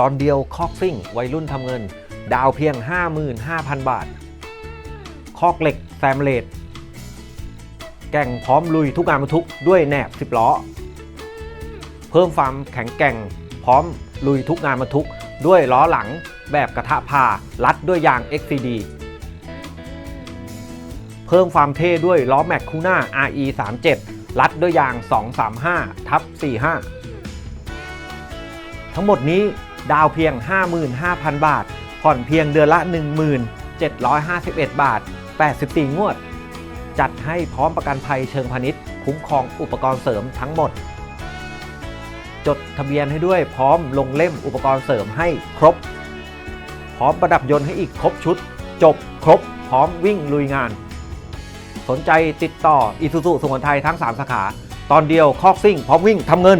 ตอนเดียวคอกซิ่ง วัยรุ่นทำเงิน ดาวเพียง 55,000 บาท คอกเหล็กแซมเลดแก่งพร้อมลุยทุกงานบรรทุกด้วยแหนบ 10 ล้อ เพิ่มความแข็งแกร่งพร้อมลุยทุกงานบรรทุกด้วยล้อหลังแบบกระทะพารัดด้วยยาง XCD เพิ่มความเท่ด้วยล้อแม็กคูน่า RE 37รัดด้วยยาง 235ทับ45 ทั้งหมดนี้ ดาวเพียง 55,000 บาท ผ่อนเพียงเดือนละ 1751 บาท 84 งวด จัดให้พร้อมประกันภัยเชิงพาณิชย์ คุ้มครองอุปกรณ์เสริมทั้งหมด จดทะเบียนให้ด้วยพร้อมลงเล่มอุปกรณ์เสริมให้ครบ พร้อมประดับยนต์ให้อีกครบชุด จบครบ พร้อมวิ่งลุยงาน สนใจติดต่ออีซูซูสุขนไทยทั้ง 3 สาขา ตอนเดียวคอกซิ่งพร้อมวิ่งทำเงิน